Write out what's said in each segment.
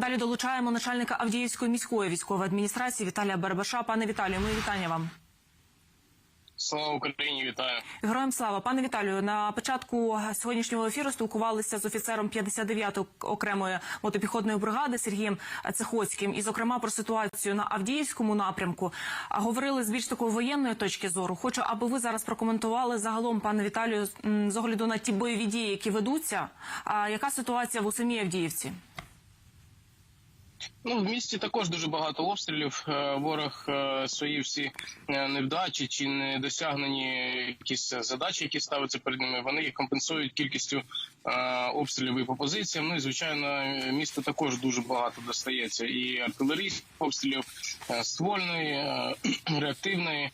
Далі долучаємо начальника Авдіївської міської військової адміністрації Віталія Барабаша. Пане Віталію, мої вітання вам. Слава Україні, вітаю. Героям слава, пане Віталію. На початку сьогоднішнього ефіру спілкувалися з офіцером 59-ї окремої мотопіхотної бригади Сергієм Цехоцьким, і зокрема про ситуацію на Авдіївському напрямку. Говорили з більш такої воєнної точки зору. Хочу, аби ви зараз прокоментували загалом, пане Віталію, з огляду на ті бойові дії, які ведуться. Яка ситуація в у самій Авдіївці? Ну в місті також дуже багато обстрілів. Е, Ворог е, свої всі е, невдачі чи недосягнені якісь задачі, які ставляться перед ними. Вони їх компенсують кількістю обстрілів і по позиціям. Ну і звичайно, місто також дуже багато достається. І артилерійських обстрілів, ствольної, реактивної.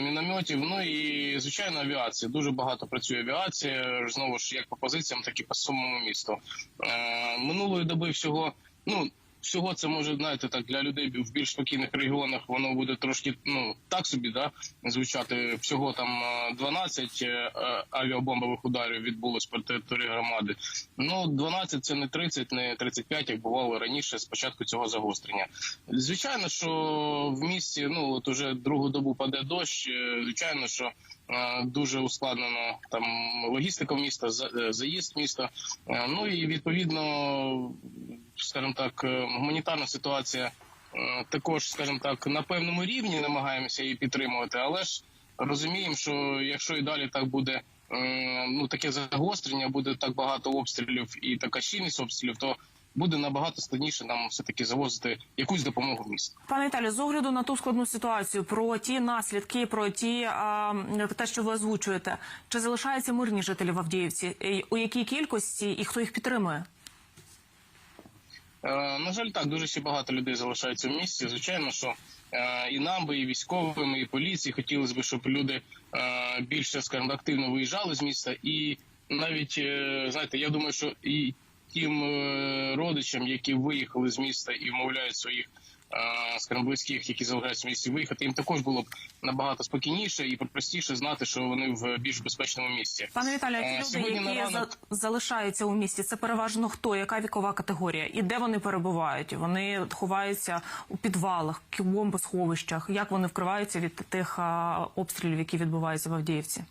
Мінометів, ну і звичайно авіація. Дуже багато працює авіація. Знову ж як по позиціям, так і по самому місту. Минулої доби всього, ну всього це може знаєте, так для людей в більш спокійних регіонах воно буде трошки ну так собі, да звучати. Всього там е, 12 е, е, авіабомбових ударів відбулось по території громади. Ну 12 – це не 30, не 35, як бувало раніше. з початку цього загострення. Звичайно, що в місті ну от уже другу добу паде дощ. е, Звичайно, що е, дуже ускладнена там логістика міста, за- е, заїзд міста. Е, Ну і відповідно, скажімо так, е, гуманітарна ситуація е, також, скажімо так, на певному рівні намагаємося її підтримувати, але ж розуміємо, що якщо і далі так буде. е, Ну, таке загострення, буде так багато обстрілів і така щільність обстрілів, то буде набагато складніше нам все таки завозити якусь допомогу в місто. Пане Віталію, з огляду на ту складну ситуацію, про ті наслідки, про ті а, те, що ви озвучуєте, чи залишаються мирні жителі в Авдіївці? У якій кількості і хто їх підтримує? Е, На жаль, так дуже ще багато людей залишається в місті. Звичайно, що е, і нам би, і військовим, і поліції хотілося б, щоб люди е, більше, скажімо, активно виїжджали з міста. І навіть знаєте, я думаю, що і тим е, родичам, які виїхали з міста і вмовляють своїх. е, Скажімо, близьких, які залишаються в місті виїхати, їм також було б набагато спокійніше і простіше знати, що вони в більш безпечному місці. Пане Віталію, Е, ті люди, сьогодні які ранок- за- залишаються у місті, це переважно хто? Яка вікова категорія? І де вони перебувають? Вони ховаються у підвалах, в бомбосховищах. Як вони вкриваються від тих обстрілів, які відбуваються в Авдіївці?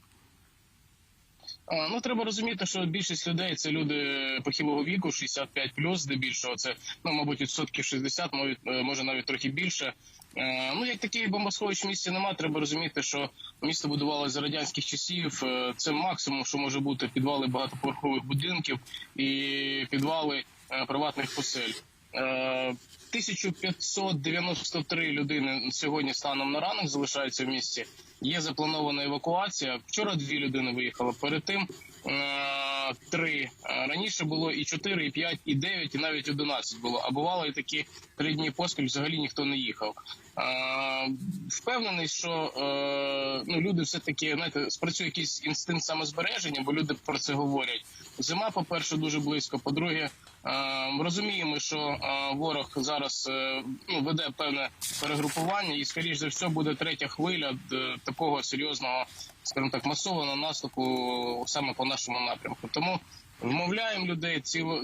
А, Ну треба розуміти, що більшість людей це люди похилого віку, 65+, здебільшого це ну мабуть відсотків 60, може, е, може навіть трохи більше. Е, Ну як таких бомбосховищ в місті немає, треба розуміти, що місто будувалося за радянських часів. Е, Це максимум, що може бути підвали багатоповерхових будинків і підвали е, приватних посель. Е, 1593 людини сьогодні станом на ранок залишаються в місті. Є запланована евакуація. Вчора дві людини виїхали. Перед тим е, три Е, раніше було і 4, і 5, і 9, і навіть 11 було. А бувало і такі три дні поспіль взагалі ніхто не їхав. Е, впевнений, що е, ну люди все таки знаєте, спрацює якийсь інстинкт самозбереження, бо люди про це говорять. Зима, по перше, дуже близько. По-друге, е, розуміємо, що ворог зараз е, ну, веде певне перегрупування, і скоріш за все буде третя хвиля е, такого серйозного, скажімо так, масованого наступу саме по нашому напрямку. Тому вмовляємо людей ціло.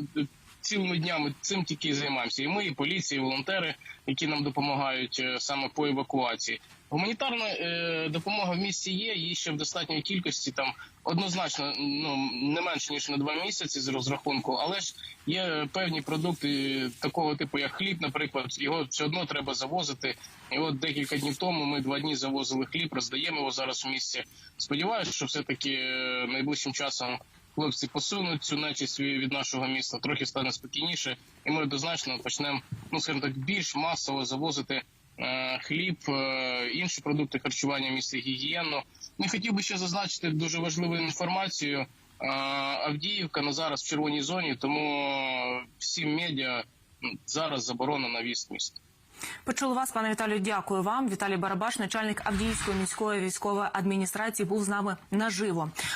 Цілими днями цим тільки і займаємося. І ми, і поліція, і волонтери, які нам допомагають е, саме по евакуації. Гуманітарна е, допомога в місті є, її ще в достатньої кількості. Там однозначно ну не менше ніж на два місяці з розрахунку, але ж є певні продукти такого типу, як хліб, наприклад, його все одно треба завозити. І от декілька днів тому ми два дні завозили хліб, роздаємо його зараз в місті. Сподіваюся, що все таки найближчим часом. Хлопці посунуть цю нечисть від нашого міста, трохи стане спокійніше, і ми однозначно почнемо ну скажімо так більш масово завозити е, хліб, е, інші продукти харчування в місті гігієну. Ну хотів би ще зазначити дуже важливу інформацію. Е, Авдіївка на зараз в червоній зоні, тому всім медіа зараз заборонено в'їзд в місто. Почули вас, пане Віталію. Дякую вам. Віталій Барабаш, начальник Авдіївської міської військової адміністрації, був з нами наживо.